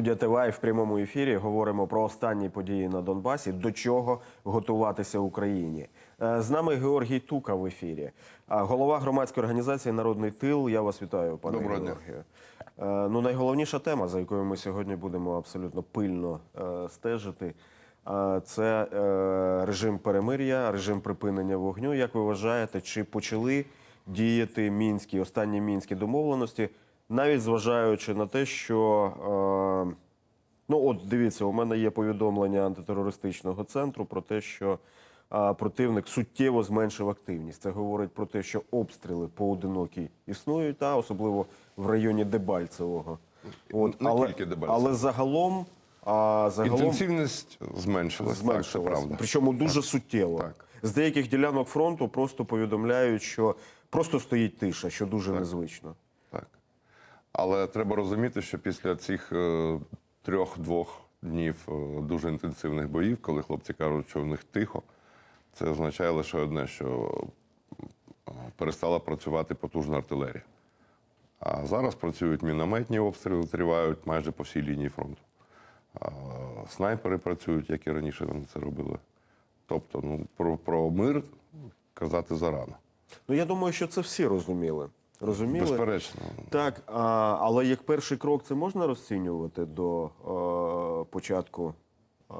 Студія ТВА в прямому ефірі говоримо про останні події на Донбасі. До чого готуватися Україні? Е, З нами Георгій Тука в ефірі, голова громадської організації Народний тил. Я вас вітаю, пане Доброго. Георгію. Е, Ну, найголовніша тема, за якою ми сьогодні будемо абсолютно пильно е, стежити. Це режим перемир'я, режим припинення вогню. Як ви вважаєте, чи почали діяти мінські останні мінські домовленості, навіть зважаючи на те, що е, ну от дивіться, у мене є повідомлення антитерористичного центру про те, що е, противник суттєво зменшив активність. Це говорить про те, що обстріли поодинокі існують, та особливо в районі Дебальцевого. От, Не але, тільки Дебальцевого. але загалом, а, загалом Інтенсивність зменшилась, так, це правда. Причому дуже суттєво. Так. З деяких ділянок фронту просто повідомляють, що просто стоїть тиша, що дуже незвично. Але треба розуміти, що після цих е, трьох-двох днів е, дуже інтенсивних боїв, коли хлопці кажуть, що в них тихо, це означає лише одне, що е, перестала працювати потужна артилерія. А зараз працюють мінометні обстріли, тривають майже по всій лінії фронту. Снайпери працюють, як і раніше вони це робили. Тобто, ну, про, про мир казати зарано. Ну я думаю, що це всі розуміли. Розуміли? Безперечно. Так, а, але як перший крок це можна розцінювати до е, початку е,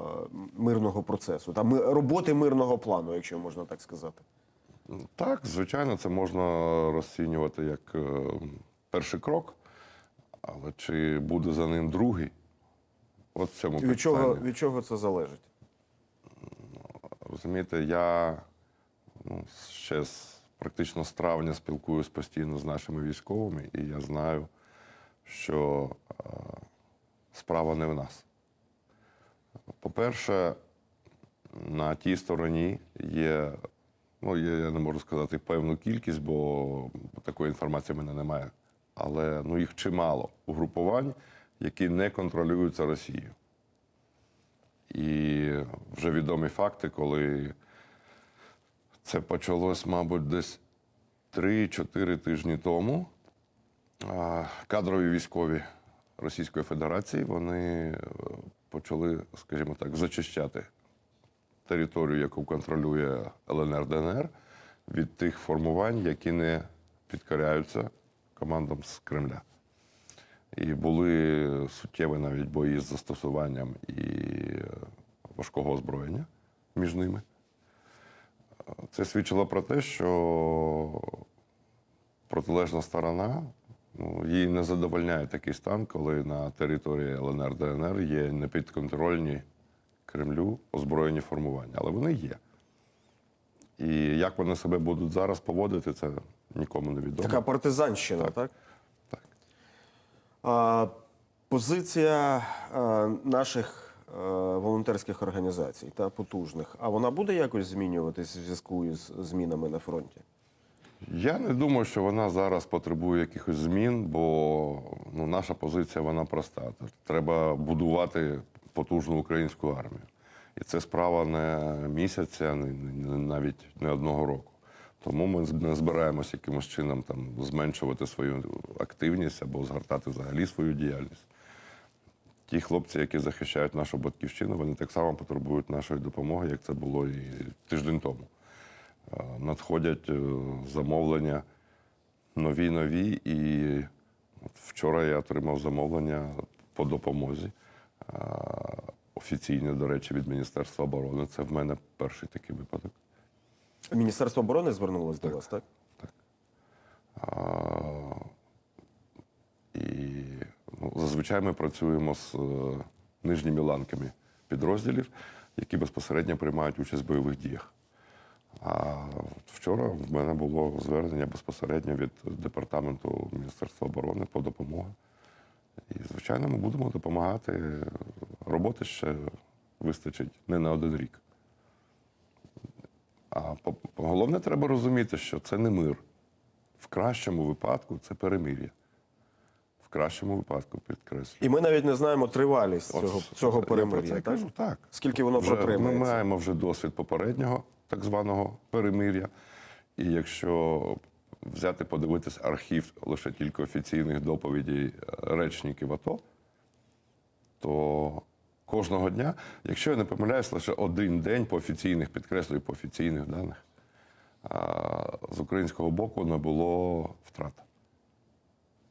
мирного процесу, та ми, роботи мирного плану, якщо можна так сказати. Так, звичайно, це можна розцінювати як е, перший крок, але чи буде за ним другий? От в цьому від чого, від чого це залежить? Розумієте, я ну, ще з практично з травня спілкуюсь постійно з нашими військовими, і я знаю, що е, справа не в нас. По-перше, на тій стороні є, ну, є, я не можу сказати певну кількість, бо такої інформації в мене немає. Але ну, їх чимало угрупувань, які не контролюються Росією. І вже відомі факти, коли це почалось, мабуть, десь 3-4 тижні тому. Кадрові військові Російської Федерації вони е, почали, скажімо так, зачищати територію, яку контролює ЛНР ДНР, від тих формувань, які не підкоряються командам з Кремля. І були суттєві навіть бої з застосуванням і е, важкого озброєння між ними. Це свідчило про те, що протилежна сторона ну, її не задовольняє такий стан, коли на території ЛНР ДНР є непідконтрольні Кремлю озброєні формування. Але вони є. І як вони себе будуть зараз поводити, це нікому не відомо. Така партизанщина, так? Так. А, позиція а, наших волонтерських організацій та потужних, а вона буде якось змінюватись в зв'язку із змінами на фронті? Я не думаю, що вона зараз потребує якихось змін, бо ну, наша позиція вона проста. Треба будувати потужну українську армію. І це справа не місяця, не- навіть не одного року. Тому ми не збираємося якимось чином там, зменшувати свою активність або згортати взагалі свою діяльність. Ті хлопці, які захищають нашу батьківщину, вони так само потребують нашої допомоги, як це було і тиждень тому. Е, надходять е, замовлення нові нові. І вчора я отримав замовлення по допомозі. е, Офіційне, до речі, від Міністерства оборони. Це в мене перший такий випадок. Міністерство оборони звернулось до вас, так? А, і ну, зазвичай ми працюємо з е, нижніми ланками підрозділів, які безпосередньо приймають участь в бойових діях. А вчора в мене було звернення безпосередньо від департаменту Міністерства оборони по допомогу. І, звичайно, ми будемо допомагати. Роботи ще вистачить не на один рік. А головне, треба розуміти, що це не мир. В кращому випадку це перемир'я. Кращому випадку підкреслю. І ми навіть не знаємо тривалість От цього, цього перемир'я. це так? кажу, так. Скільки воно Вже, ми маємо вже досвід попереднього так званого перемир'я. І якщо взяти, подивитись архів лише тільки офіційних доповідей е, речників АТО, то кожного дня, якщо я не помиляюсь, лише один день по офіційних, підкреслюю, по офіційних даних, а, з українського боку не було втрат.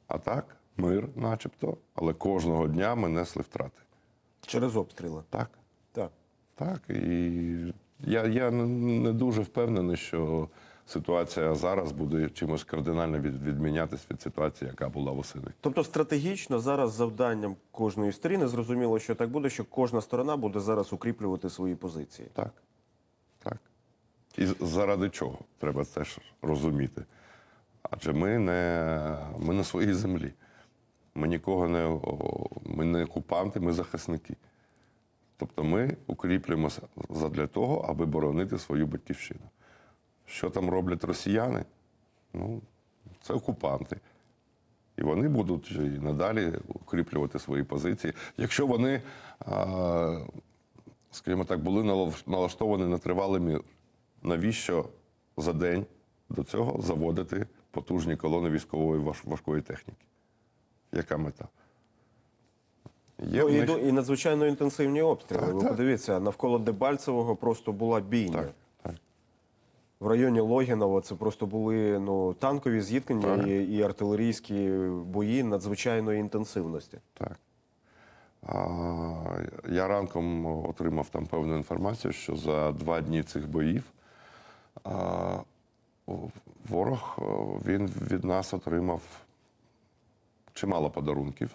А так, мир, начебто, але кожного дня ми несли втрати. Через обстріли. Так. Так. Так, і я, я не- дуже впевнений, що ситуація зараз буде чимось кардинально від, відмінятись від ситуації, яка була восени. Тобто стратегічно зараз завданням кожної сторін зрозуміло, що так буде, що кожна сторона буде зараз укріплювати свої позиції. Так. Так. І заради чого треба теж розуміти. Адже ми не, ми на своїй землі. Ми нікого не ми не окупанти, ми захисники. Тобто ми укріплюємося задля того, аби боронити свою батьківщину. Що там роблять росіяни? Ну, це окупанти. І вони будуть і надалі укріплювати свої позиції. Якщо вони, скажімо так, були налаштовані на тривалий мір, навіщо за день до цього заводити потужні колони військової важкої техніки? Яка мета? Є Ну, них- і надзвичайно інтенсивні обстріли. Так, Ви так. подивіться, навколо Дебальцевого просто була бійня. Так, так. В районі Логінова це просто були ну, танкові зіткнення Так. і, і артилерійські бої надзвичайної інтенсивності. Так. А, я ранком отримав там певну інформацію, що за два дні цих боїв а, ворог він від нас отримав чимало подарунків.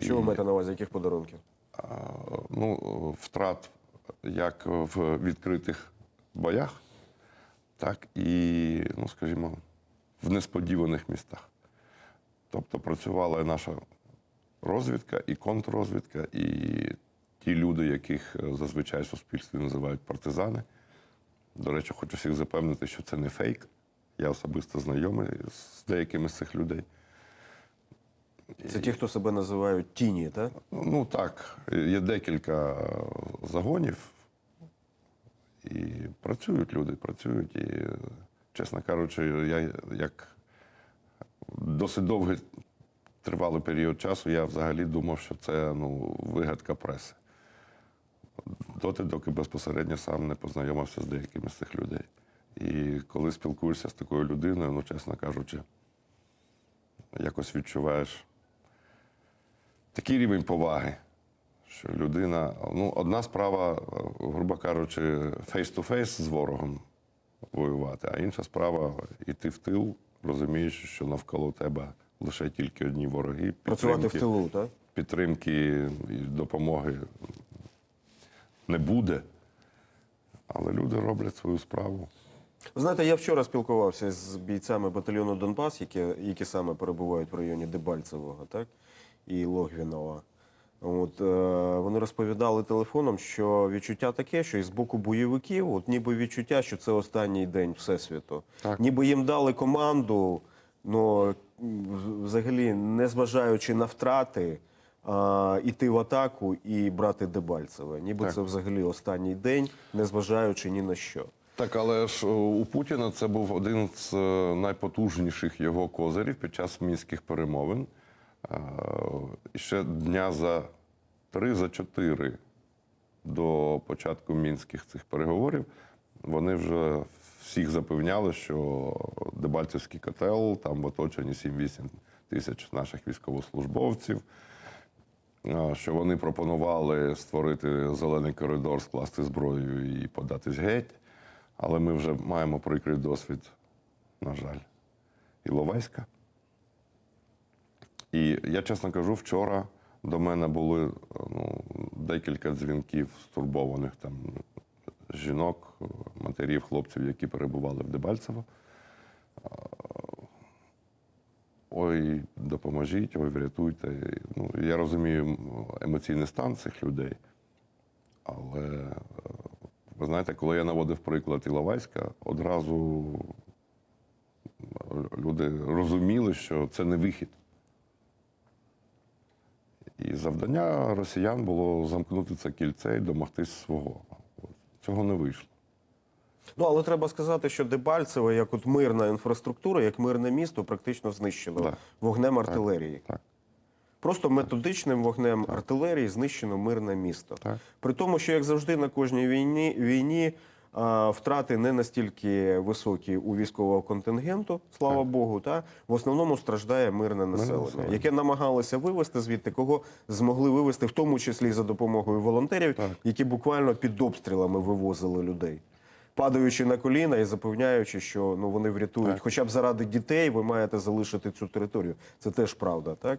Що ви маєте на увазі, яких подарунків? Ну, втрат як в відкритих боях, так і, ну, скажімо, в несподіваних містах. Тобто працювала і наша розвідка, і контррозвідка, і ті люди, яких е, зазвичай в суспільстві називають партизани. До речі, хочу всіх запевнити, що це не фейк. Я особисто знайомий з деякими з цих людей. Це ті, хто себе називають тіні, так? Ну так, є декілька загонів, і працюють люди, працюють. І, чесно кажучи, я як досить довгий тривалий період часу, я взагалі думав, що це ну, вигадка преси. Доти, доки безпосередньо сам не познайомився з деякими з цих людей. І коли спілкуєшся з такою людиною, ну, чесно кажучи, якось відчуваєш такий рівень поваги, що людина, ну, одна справа, грубо кажучи, фейс-ту-фейс з ворогом воювати, а інша справа йти в тил, розумієш, що навколо тебе лише тільки одні вороги. Працювати в тилу, так? Підтримки і допомоги не буде. Але люди роблять свою справу. Ви знаєте, я вчора спілкувався з бійцями батальйону Донбас, які, які саме перебувають в районі Дебальцевого, так? І Логвінова. От, е, вони розповідали телефоном, що відчуття таке, що із боку бойовиків, от ніби відчуття, що це останній день Всесвіту. Так. Ніби їм дали команду, ну в- взагалі, незважаючи на втрати, а, іти в атаку і брати Дебальцеве. Ніби Так. це взагалі останній день, незважаючи ні на що. Так, але ж у Путіна це був один з е, найпотужніших його козирів під час мінських перемовин. Е, ще дня за три, за чотири до початку мінських цих переговорів вони вже всіх запевняли, що Дебальцевський котел там в оточенні 7-8 тисяч наших військовослужбовців. Що вони пропонували створити зелений коридор, скласти зброю і податись геть. Але ми вже маємо прикрий досвід, на жаль, Іловайська. І я чесно кажу, вчора до мене були ну, декілька дзвінків стурбованих там жінок, матерів, хлопців, які перебували в Дебальцево. Ой, допоможіть, ой, врятуйте. Ну, я розумію емоційний стан цих людей. Але е, ви знаєте, коли я наводив приклад Іловайська, одразу люди розуміли, що це не вихід. І завдання росіян було замкнути це кільце і домогтись свого. От Цього не вийшло. Ну, але треба сказати, що Дебальцеве, як от мирна інфраструктура, як мирне місто, практично знищено Так. вогнем артилерії. Так. Просто методичним вогнем артилерії знищено мирне місто. Так. При тому, що як завжди на кожній війні війні втрати не настільки високі у військового контингенту, слава Богу, та в основному страждає мирне населення, населення. яке намагалося вивести звідти, кого змогли вивести, в тому числі за допомогою волонтерів, Так. які буквально під обстрілами вивозили людей. Падаючи на коліна і запевняючи, що ну вони врятують, Так. хоча б заради дітей ви маєте залишити цю територію. Це теж правда, так?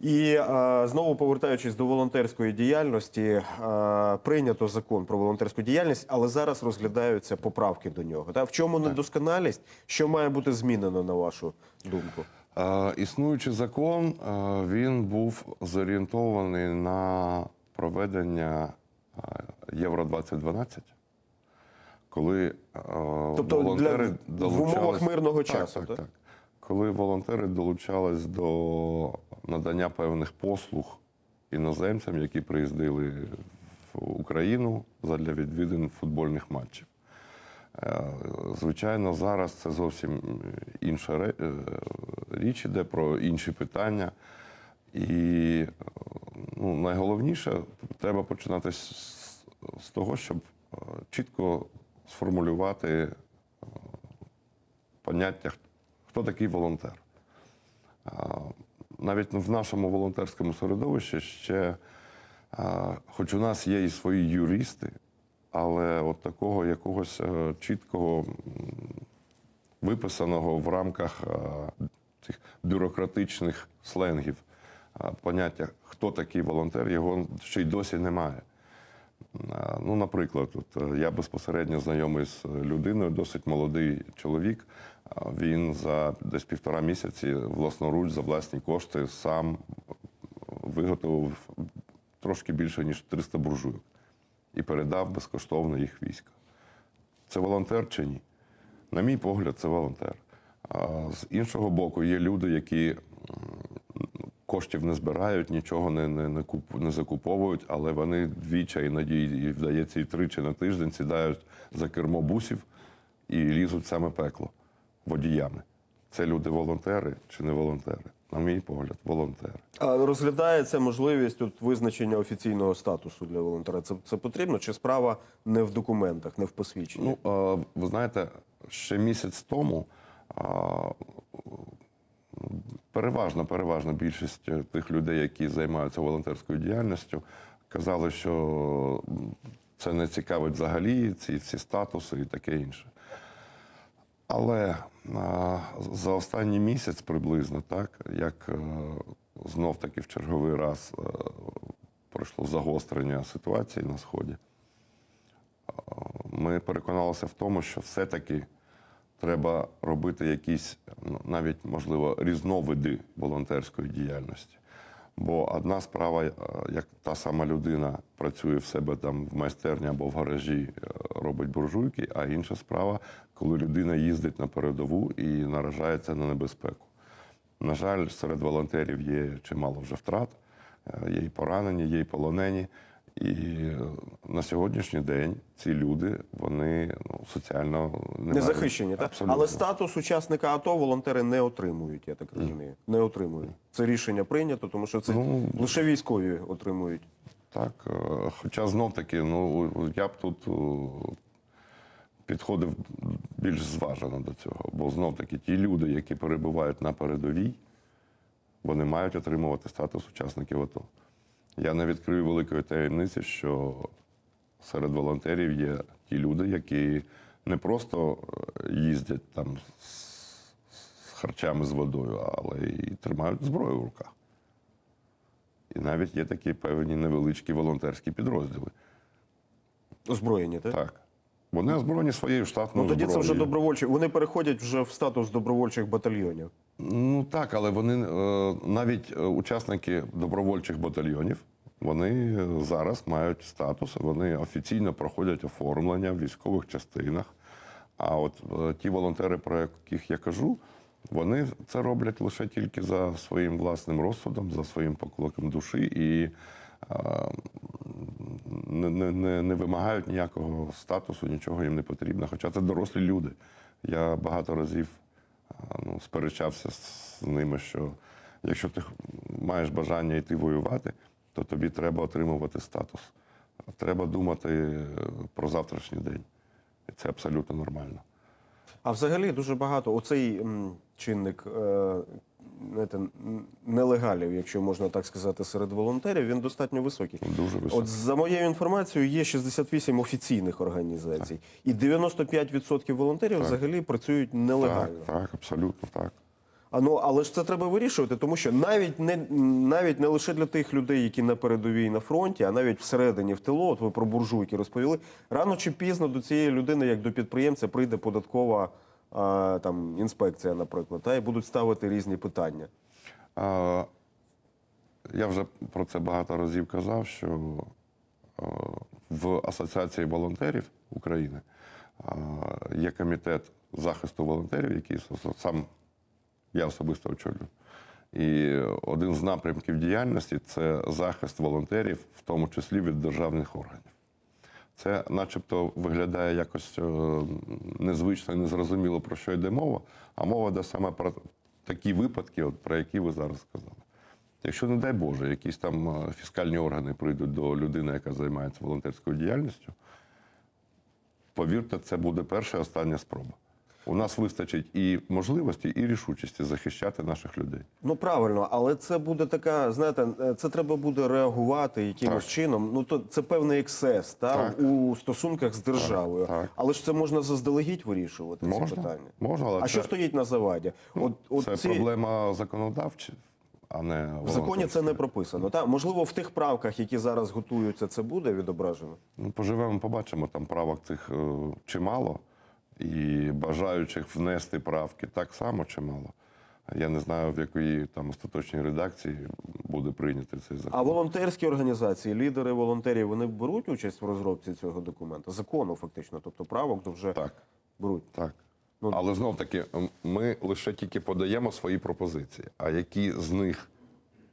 І знову повертаючись до волонтерської діяльності, прийнято закон про волонтерську діяльність, але зараз розглядаються поправки до нього. Та в чому недосконалість? Що має бути змінено на вашу думку? Е, Існуючий закон е, він був зорієнтований на проведення е, Євро 2012 коли е, Тобто волонтери для- в умовах мирного Так, часу, Так, так? так. Коли волонтери долучались до надання певних послуг іноземцям, які приїздили в Україну задля відвідин футбольних матчів. Е, Звичайно, зараз це зовсім інша е, річ іде про інші питання. І е, ну, найголовніше треба починати з, того, щоб чітко сформулювати поняття, хто такий волонтер. Навіть в нашому волонтерському середовищі ще, хоч у нас є і свої юристи, але от такого якогось е, чіткого виписаного в рамках е, цих бюрократичних сленгів е, поняття, хто такий волонтер, його ще й досі немає. А, Ну, наприклад, от, е, я безпосередньо знайомий з людиною, досить молодий чоловік. Він за десь півтора місяці власноруч за власні кошти сам виготовив трошки більше, ніж 300 буржуйок і передав безкоштовно їх війська. Це волонтер чи ні? На мій погляд, це волонтер. З іншого боку, є люди, які коштів не збирають, нічого не, не, не, куп, не закуповують, але вони двічі, іноді і вдається і тричі на тиждень сідають за кермо бусів і лізуть саме пекло водіями. Це люди-волонтери чи не волонтери? На мій погляд, волонтери. А розглядається можливість от, визначення офіційного статусу для волонтера. Це, це потрібно? Чи справа не в документах, не в посвідченні? Ну, е, ви знаєте, ще місяць тому а, переважна, переважна більшість е, тих людей, які займаються волонтерською діяльністю, казали, що це не цікавить взагалі, ці, ці статуси і таке інше. Але а, за останній місяць приблизно, так, як е, знов таки в черговий раз е, пройшло загострення ситуації на Сході, ми переконалися в тому, що все-таки треба робити якісь ну, навіть, можливо, різновиди волонтерської діяльності. Бо одна справа, е, як та сама людина працює в себе там в майстерні або в гаражі, е, робить буржуйки, а інша справа, коли людина їздить на передову і наражається на небезпеку. На жаль, серед волонтерів є чимало вже втрат, е, є і поранені, є і полонені. І е, на сьогоднішній день ці люди вони ну, соціально не Не захищені, так? Але статус учасника АТО волонтери не отримують, я так розумію. Не отримують. Це рішення прийнято, тому що це Ну, лише військові отримують. Так, е, хоча знов таки, ну я б тут підходив більш зважено до цього. Бо знов таки ті люди, які перебувають на передовій, вони мають отримувати статус учасників АТО. Я не відкрию великої таємниці, що серед волонтерів є ті люди, які не просто е, їздять там з, харчами з водою, але і тримають зброю в руках. І навіть є такі певні невеличкі волонтерські підрозділи. Озброєні, так? Так. Вони озброєні своєю штатною Ну тоді це вже добровольчі. Вони переходять вже в статус добровольчих батальйонів. Ну так, але вони е, навіть е, учасники добровольчих батальйонів, вони е, зараз мають статус, вони офіційно проходять оформлення в військових частинах. А от ті волонтери, про яких я кажу, вони це роблять лише тільки за своїм власним розсудом, за своїм покликом душі і е, не, не, не, вимагають ніякого статусу, нічого їм не потрібно. Хоча це дорослі люди. Я багато разів а, ну, сперечався з ними, що якщо ти маєш бажання йти воювати, то тобі треба отримувати статус. Треба думати е, про завтрашній день. І це абсолютно нормально. А взагалі дуже багато оцей чинник е, знаєте, нелегалів, якщо можна так сказати, серед волонтерів, він достатньо високий. Дуже високо. От за моєю інформацією, є 68 офіційних організацій, і 95% волонтерів взагалі працюють нелегально. Так, так, абсолютно так. А ну але ж це треба вирішувати, тому що навіть не навіть не лише для тих людей, які на передовій на фронті, а навіть всередині в тилу, от ви про буржуйки розповіли. Рано чи пізно до цієї людини, як до підприємця, прийде податкова там інспекція, наприклад, та і будуть ставити різні питання. Я вже про це багато разів казав, що в Асоціації волонтерів України є комітет захисту волонтерів, який сам я особисто очолюю. І один з напрямків діяльності це захист волонтерів, в тому числі від державних органів. Це начебто виглядає якось е, незвично і незрозуміло, про що йде мова, а мова йде саме про такі випадки, от, про які ви зараз сказали. Якщо, не дай Боже, якісь там е, фіскальні органи прийдуть до людини, яка займається волонтерською діяльністю, повірте, це буде перша і остання спроба. У нас вистачить і можливості, і рішучості захищати наших людей. Ну правильно, але це буде така, знаєте, е, це треба буде реагувати якимось Так. чином. Ну то це певний ексцес та Так. у стосунках з державою. так. Але ж це можна заздалегідь вирішувати. Ці питання. можна, але а це- що стоїть на заваді? От, от це ці... проблема законодавча, а не в законі це не прописано. Та можливо, в тих правках, які зараз готуються, це буде відображено. Ну, поживемо, побачимо. Там правок цих е, чимало, і бажаючих внести правки так само чимало. Я не знаю, в якій там остаточній редакції буде прийнятий цей закон. А волонтерські організації, лідери волонтерів, вони беруть участь в розробці цього документа, закону, фактично, тобто правок то вже Так, беруть. так. Ну, Але знов таки, ми лише тільки подаємо свої пропозиції. А які з них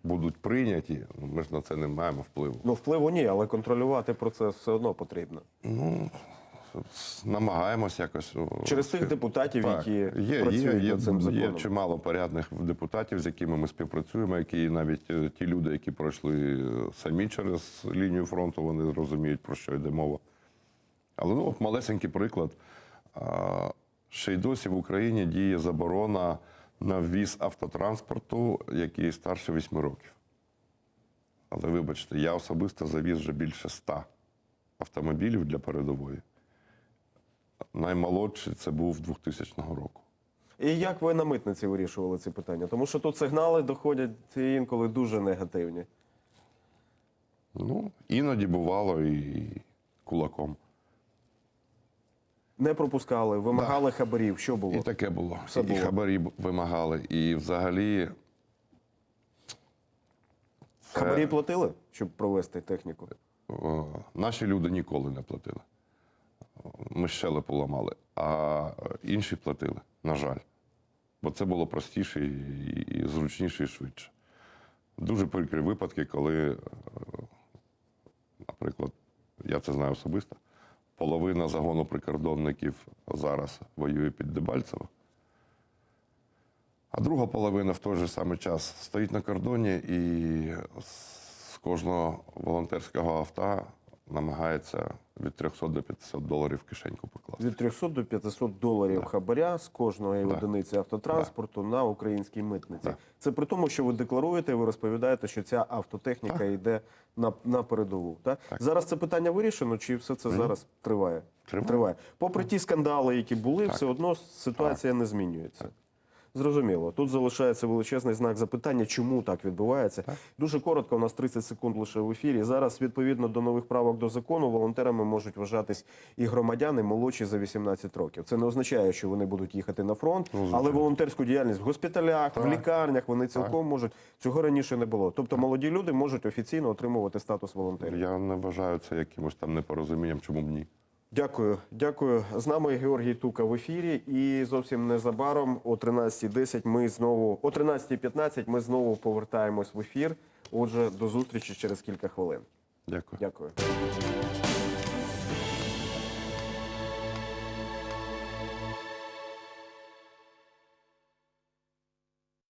будуть прийняті, ну, ми ж на це не маємо впливу. Ну впливу ні, але контролювати процес все одно потрібно. Намагаємось якось Через тих депутатів, Так. які є, працюють є, є, над цим є чимало порядних депутатів, з якими ми співпрацюємо, які навіть е, ті люди, які пройшли е, самі через лінію фронту, вони розуміють, про що йде мова. Але ну, от малесенький приклад. Ще й досі в Україні діє заборона на ввіз автотранспорту, який старше 8 років. Але вибачте, я особисто завіз вже більше 100 автомобілів для передової. Наймолодший це був 2000 року. І як ви на митниці вирішували ці питання? Тому що тут сигнали доходять інколи дуже негативні. Ну, іноді бувало і кулаком. Не пропускали, вимагали хабарів. Що було? І таке було. Все і було. хабарі б- вимагали. І взагалі Хабарі платили, щоб провести техніку? о, наші люди ніколи не платили. Ми щелепу ламали, а інші платили, на жаль. Бо це було простіше і зручніше, і швидше. Дуже прикрі випадки, коли, е, наприклад, я це знаю особисто, половина загону прикордонників зараз воює під Дебальцево, а друга половина в той же самий час стоїть на кордоні і з кожного волонтерського авто намагається від 300 до 500 доларів в кишеньку покласти. Від 300 до 500 доларів хабаря з кожної Да. одиниці автотранспорту на українській митниці. Да. Це при тому, що ви декларуєте, ви розповідаєте, що ця автотехніка йде на, на передову. Так? Зараз це питання вирішено, чи все це зараз триває? Триває. Попри ті скандали, які були, все одно ситуація не змінюється. Зрозуміло. Тут залишається величезний знак запитання, чому так відбувається. Дуже коротко, у нас 30 секунд лише в ефірі. Зараз, відповідно до нових правок до закону, волонтерами можуть вважатись і громадяни молодші за 18 років. Це не означає, що вони будуть їхати на фронт, але волонтерську діяльність в госпіталях, в лікарнях вони цілком можуть. Цього раніше не було. Тобто молоді люди можуть офіційно отримувати статус волонтерів. Я не вважаю це якимось там непорозумінням, чому б ні. Дякую, дякую. З нами Георгій Тука в ефірі. І зовсім незабаром о 13.10 ми знову о 13.15 ми знову повертаємось в ефір. Отже, до зустрічі через кілька хвилин. Дякую. Дякую.